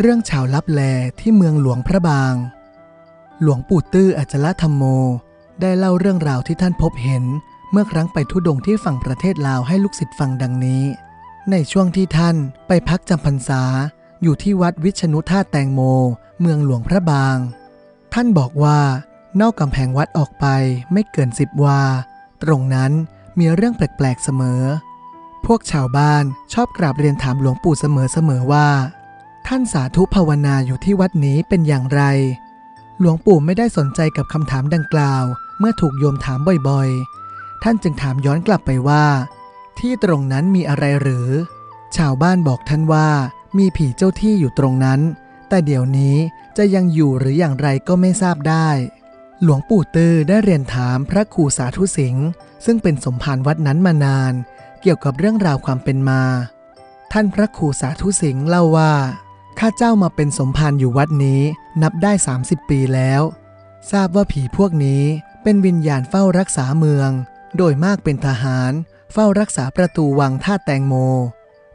เรื่องชาวลับแลที่เมืองหลวงพระบาง หลวงปู่ตื้ออัจละธรรมโม ได้เล่าเรื่องราวที่ท่านพบเห็น เมื่อครั้งไปทุดงที่ฝั่งประเทศลาวให้ลูกศิษย์ฟังดังนี้ ในช่วงที่ท่านไปพักจำพรรษา อยู่ที่วัดวิชนุท่าแตงโม เมืองหลวงพระบาง ท่านบอกว่านอกกำแพงวัดออกไปไม่เกินสิบวา ตรงนั้นมีเรื่องแปลกๆเสมอ พวกชาวบ้านชอบกราบเรียนถามหลวงปู่เสมอๆว่า ท่านสาธุภาวนาอยู่ที่วัดนี้เป็นอย่างไร หลวงปู่ไม่ได้สนใจกับคำถามดังกล่าว เมื่อถูกโยมถามบ่อยๆ ท่านจึงถามย้อนกลับไปว่า ที่ตรงนั้นมีอะไรหรือ ชาวบ้านบอกท่านว่ามีผีเจ้าที่อยู่ตรงนั้น แต่เดี๋ยวนี้จะยังอยู่หรืออย่างไรก็ไม่ทราบได้ หลวงปู่ตื้อได้เรียนถามพระครูสาธุสิงห์ซึ่งเป็นสมภารวัดนั้นมานาน เกี่ยวกับเรื่องราวความเป็นมา ท่านพระครูสาธุสิงห์เล่าว่า ข้าเจ้ามาเป็นสมภารอยู่วัดนี้นับได้ 30 ปีแล้ว ทราบว่าผีพวกนี้เป็นวิญญาณเฝ้ารักษาเมือง โดยมากเป็นทหาร เฝ้ารักษาประตูวังท่าแตงโม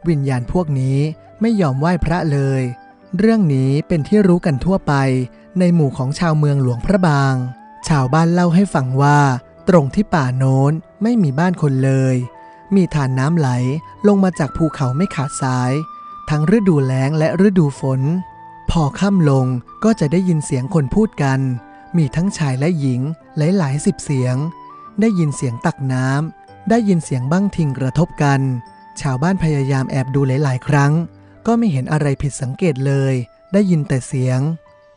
วิญญาณพวกนี้ไม่ยอมไหว้พระเลย เรื่องนี้เป็นที่รู้กันทั่วไป ในหมู่ของชาวเมืองหลวงพระบาง ชาวบ้านเล่าให้ฟังว่า ตรงที่ป่าโน้นไม่มีบ้านคนเลย มีฐานน้ำไหลลงมาจากภูเขาไม่ขาดสาย ทั้งฤดูแล้งและฤดูฝน พอค่ำลงก็จะได้ยินเสียงคนพูดกัน มีทั้งชายและหญิงหลายๆสิบเสียง ได้ยินเสียงตักน้ำได้ยินเสียงบั้งทิงกระทบกัน ชาวบ้านพยายามแอบดูหลาย ๆ ครั้ง ก็ไม่เห็นอะไรผิดสังเกตเลย ได้ยินแต่เสียง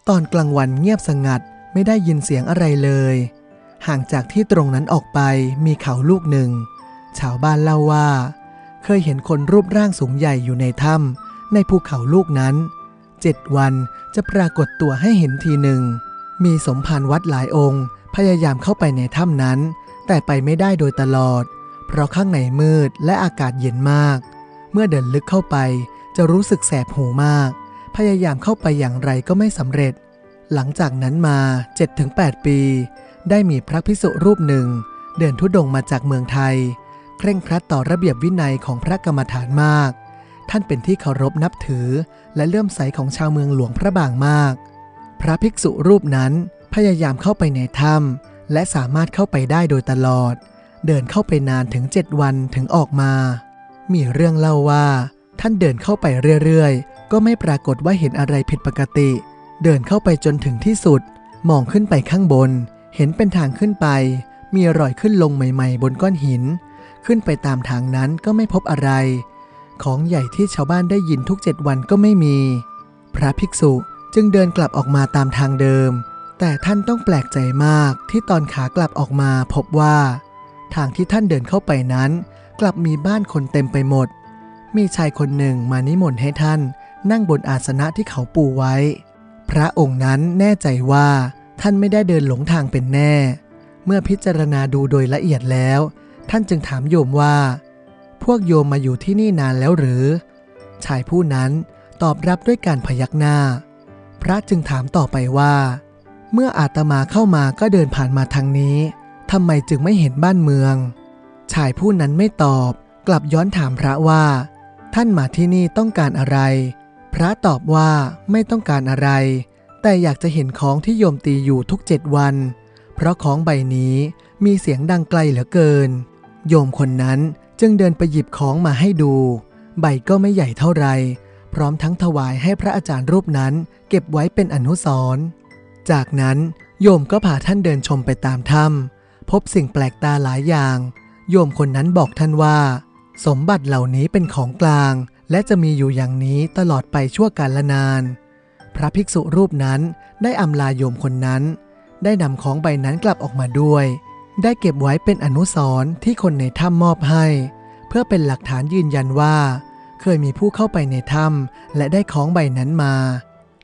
ตอนกลางวันเงียบสงัดไม่ได้ยินเสียงอะไรเลย ห่างจากที่ตรงนั้นออกไปมีเขาลูกหนึ่ง ชาวบ้านเล่าว่า เคยเห็นคนรูปร่างสูงใหญ่อยู่ในถ้ำ ในภูเขาลูกนั้นเจ็ดวันจะปรากฏตัวให้เห็นทีหนึ่ง มีสมภารวัดหลายองค์ พยายามเข้าไปในถ้ำนั้น แต่ไปไม่ได้โดยตลอด เพราะข้างในมืดและอากาศเย็นมาก เมื่อเดินลึกเข้าไปจะรู้สึกแสบหูมาก พยายามเข้าไปอย่างไรก็ไม่สำเร็จ หลังจากนั้นมา 7-8 ปี ได้มีพระพิสุรูปหนึ่ง เดินทุดงค์มาจากเมืองไทย เคร่งครัดต่อระเบียบวินัยของพระกรรมฐานมาก ท่านเป็นที่เคารพนับถือ และเลื่อมใสของชาวเมืองหลวงพระบางมาก พระภิกษุรูปนั้นพยายามเข้าไปในถ้ำและสามารถเข้าไปได้โดยตลอด เดินเข้าไปนานถึง7วันถึงออกมา มีเรื่องเล่าว่า ท่านเดินเข้าไปเรื่อยๆ ก็ไม่ปรากฏว่าเห็นอะไรผิดปกติ เดินเข้าไปจนถึงที่สุด มองขึ้นไปข้างบน เห็นเป็นทางขึ้นไป มีรอยขึ้นลงใหม่ ๆ บนก้อนหิน ขึ้นไปตามทางนั้นก็ไม่พบอะไร ของใหญ่ที่ชาวบ้านได้ยินทุกเจ็ดวันก็ไม่มี พระภิกษุจึงเดินกลับออกมาตามทางเดิม แต่ท่านต้องแปลกใจมากที่ตอนขากลับออกมาพบว่า ทางที่ท่านเดินเข้าไปนั้น กลับมีบ้านคนเต็มไปหมด มีชายคนหนึ่งมานิมนต์ให้ท่าน นั่งบนอาสนะที่เขาปูไว้ พระองค์นั้นแน่ใจว่าท่านไม่ได้เดินหลงทางเป็นแน่ เมื่อพิจารณาดูโดยละเอียดแล้ว ท่านจึงถามโยมว่า พวกโยมมาอยู่ที่นี่นานแล้วหรือ ชายผู้นั้นตอบรับด้วยการพยักหน้า พระจึงถามต่อไปว่า เมื่ออาตมาเข้ามาก็เดินผ่านมาทางนี้ทำไมจึงไม่เห็นบ้านเมือง ชายผู้นั้นไม่ตอบ กลับย้อนถามพระว่า ท่านมาที่นี่ต้องการอะไร พระตอบว่าไม่ต้องการอะไร แต่อยากจะเห็นของที่โยมตีอยู่ทุกเจ็ดวัน เพราะของใบนี้มีเสียงดังไกลเหลือเกิน โยมคนนั้น จึงเดินไปหยิบของมาให้ดู ใบก็ไม่ใหญ่เท่าไร พร้อมทั้งถวายให้พระอาจารย์รูปนั้น เก็บไว้เป็นอนุสรณ์จากนั้นโยมก็พาท่านเดินชมไปตามถ้ำพบสิ่งแปลกตาหลายอย่าง โยมคนนั้นบอกท่านว่า สมบัติเหล่านี้เป็นของกลาง และจะมีอยู่อย่างนี้ตลอดไปชั่วกาลนาน พระภิกษุรูปนั้นได้อำลาโยมคนนั้น ได้นำของใบนั้นกลับออกมาด้วย ได้เก็บไว้เป็นอนุสรณ์ที่คนในถ้ำมอบให้ เพื่อเป็นหลักฐานยืนยันว่า เคยมีผู้เข้าไปในถ้ำและได้ของใบนั้นมา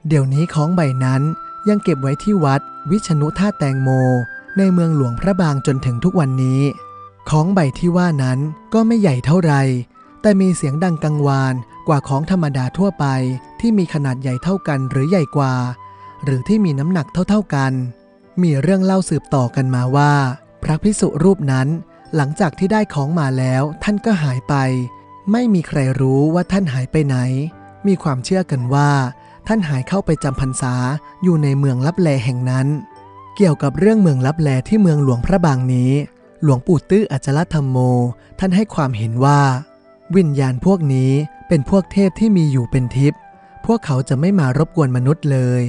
เดี๋ยวนี้ของใบนั้นยังเก็บไว้ที่วัด วิชนุท่าแตงโม ในเมืองหลวงพระบางจนถึงทุกวันนี้ ของใบที่ว่านั้นก็ไม่ใหญ่เท่าไหร่แต่มีเสียงดังกังวานกว่าของธรรมดาทั่วไปที่มีขนาดใหญ่เท่ากันหรือใหญ่กว่า หรือที่มีน้ำหนักเท่าๆกัน มีเรื่องเล่าสืบต่อกันมาว่า พระพิสุรูปนั้นหลังจากที่ได้ของมาแล้วท่านก็หายไป ไม่มีใครรู้ว่าท่านหายไปไหน มีความเชื่อกันว่า ท่านหายเข้าไปจำพรรษาอยู่ในเมืองลับแลแห่งนั้น เกี่ยวกับเรื่องเมืองลับแลที่เมืองหลวงพระบางนี้ หลวงปู่ตื้ออัจฉรธรรมโม ท่านให้ความเห็นว่า วิญญาณพวกนี้เป็นพวกเทพที่มีอยู่เป็นทิพย์พวกเขาจะไม่มารบกวนมนุษย์เลย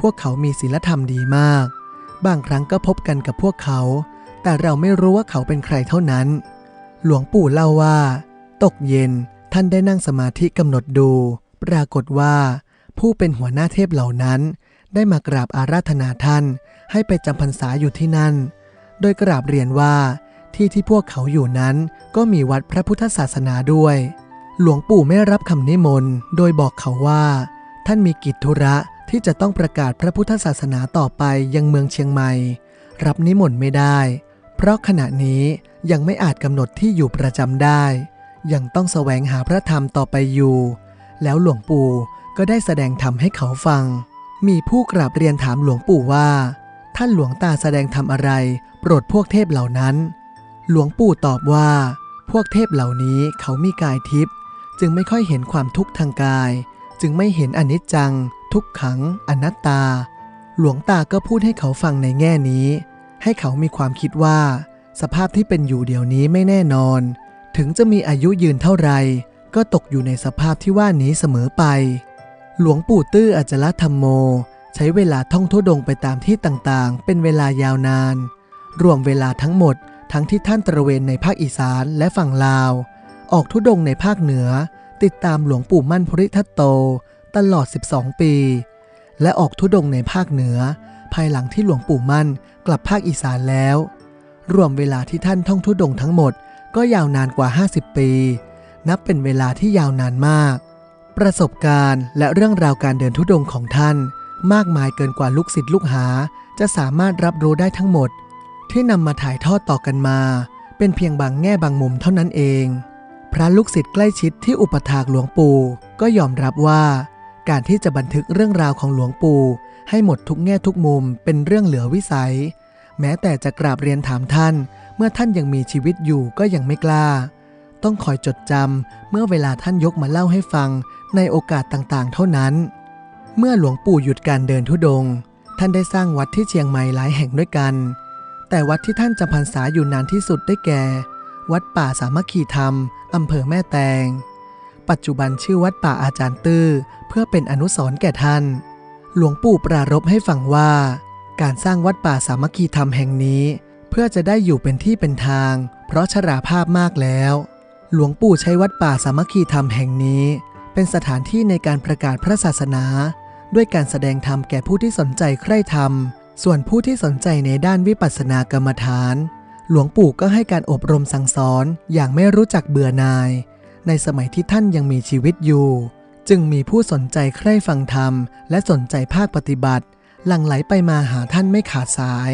พวกเขามีศีลธรรมดีมาก บางครั้งก็พบกันกับพวกเขา แต่เราไม่รู้ว่าเขาเป็นใครเท่านั้น หลวงปู่เล่าว่า ตกเย็นท่านได้นั่งสมาธิกำหนดดู ปรากฏว่า ผู้เป็นหัวหน้าเทพเหล่านั้น ได้มากราบอาราธนาท่าน ให้ไปจำพรรษาอยู่ที่นั่น โดยกราบเรียนว่าที่ที่พวกเขาอยู่นั้นก็มีวัดพระพุทธศาสนาด้วย หลวงปู่ไม่รับคำนิมนต์โดยบอกเขาว่า ท่านมีกิจธุระที่จะต้องประกาศพระพุทธศาสนาต่อไปยังเมืองเชียงใหม่ รับนิมนต์ไม่ได้ เพราะขณะนี้ยังไม่อาจกำหนดที่อยู่ประจำได้ ยังต้องแสวงหาพระธรรมต่อไปอยู่ แล้วหลวงปู่ก็ได้แสดงธรรมให้เขาฟัง มีผู้กราบเรียนถามหลวงปู่ว่า ท่านหลวงตาแสดงธรรมอะไร โปรดพวกเทพเหล่านั้น หลวงปู่ตอบว่า พวกเทพเหล่านี้เขามีกายทิพย์จึงไม่ค่อยเห็นความทุกข์ทางกาย จึงไม่เห็นอนิจจัง ทุกขัง อนัตตา หลวงตาก็พูดให้เขาฟังในแง่นี้ ให้เขามีความคิดว่า สภาพที่เป็นอยู่เดี๋ยวนี้ไม่แน่นอน ถึงจะมีอายุยืนเท่าไร ก็ตกอยู่ในสภาพที่ว่านี้เสมอไป หลวงปู่ตื้ออจฉรธรรมโม ใช้เวลาท่องทุดงไปตามที่ต่างๆ เป็นเวลายาวนาน รวมเวลาทั้งหมดทั้งที่ท่านตระเวนในภาคอีสานและฝั่งลาว ออกทุดงในภาคเหนือ ติดตามหลวงปู่มั่นภูริทัตโต ตลอด 12 ปี และออกทุดงในภาคเหนือ ภายหลังที่หลวงปู่มั่นกลับภาคอีสานแล้ว รวมเวลาที่ท่านท่องทุดงทั้งหมดก็ยาวนานกว่า 50 ปี นับเป็นเวลาที่ยาวนานมาก ประสบการณ์และเรื่องราวการเดินทุดงของท่าน มากมายเกินกว่าลูกศิษย์ลูกหา จะสามารถรับรู้ได้ทั้งหมด ที่นำมาถ่ายทอดต่อกันมา เป็นเพียงบางแง่บางมุมเท่านั้นเอง พระลูกศิษย์ใกล้ชิดที่อุปถากหลวงปู่ก็ยอมรับว่า การที่จะบันทึกเรื่องราวของหลวงปู่ ให้หมดทุกแง่ทุกมุมเป็นเรื่องเหลือวิสัย แม้แต่จะกราบเรียนถามท่าน เมื่อท่านยังมีชีวิตอยู่ก็ยังไม่กล้า ต้องคอยจดจำเมื่อเวลาท่านยกมาเล่าให้ฟังในโอกาสต่างๆ เท่านั้น เมื่อหลวงปู่หยุดการเดินทุดงค์ท่านได้สร้างวัดที่เชียงใหม่หลายแห่งด้วยกัน แต่วัดที่ท่านจำพรรษาอยู่นานที่สุดได้แก่ วัดป่าสามัคคีธรรมอำเภอแม่แตงปัจจุบันชื่อวัดป่าอาจารย์ตื้อ เพื่อเป็นอนุสรณ์แก่ท่าน หลวงปู่ปรารภให้ฟังว่า การสร้างวัดป่าสามัคคีธรรมแห่งนี้ เพื่อจะได้อยู่เป็นที่เป็นทาง เพราะชราภาพมากแล้ว หลวงปู่ใช้วัดป่าสามัคคีธรรมแห่งนี้ เป็นสถานที่ในการประกาศพระศาสนา ด้วยการแสดงธรรมแก่ผู้ที่สนใจใคร่ธรรม ส่วนผู้ที่สนใจในด้านวิปัสสนากรรมฐาน หลวงปู่ก็ให้การอบรมสั่งสอนอย่างไม่รู้จักเบื่อหน่าย ในสมัยที่ท่านยังมีชีวิตอยู่ จึงมีผู้สนใจใคร่ฟังธรรม และสนใจภาคปฏิบัติ หลั่งไหลไปมาหาท่านไม่ขาดสาย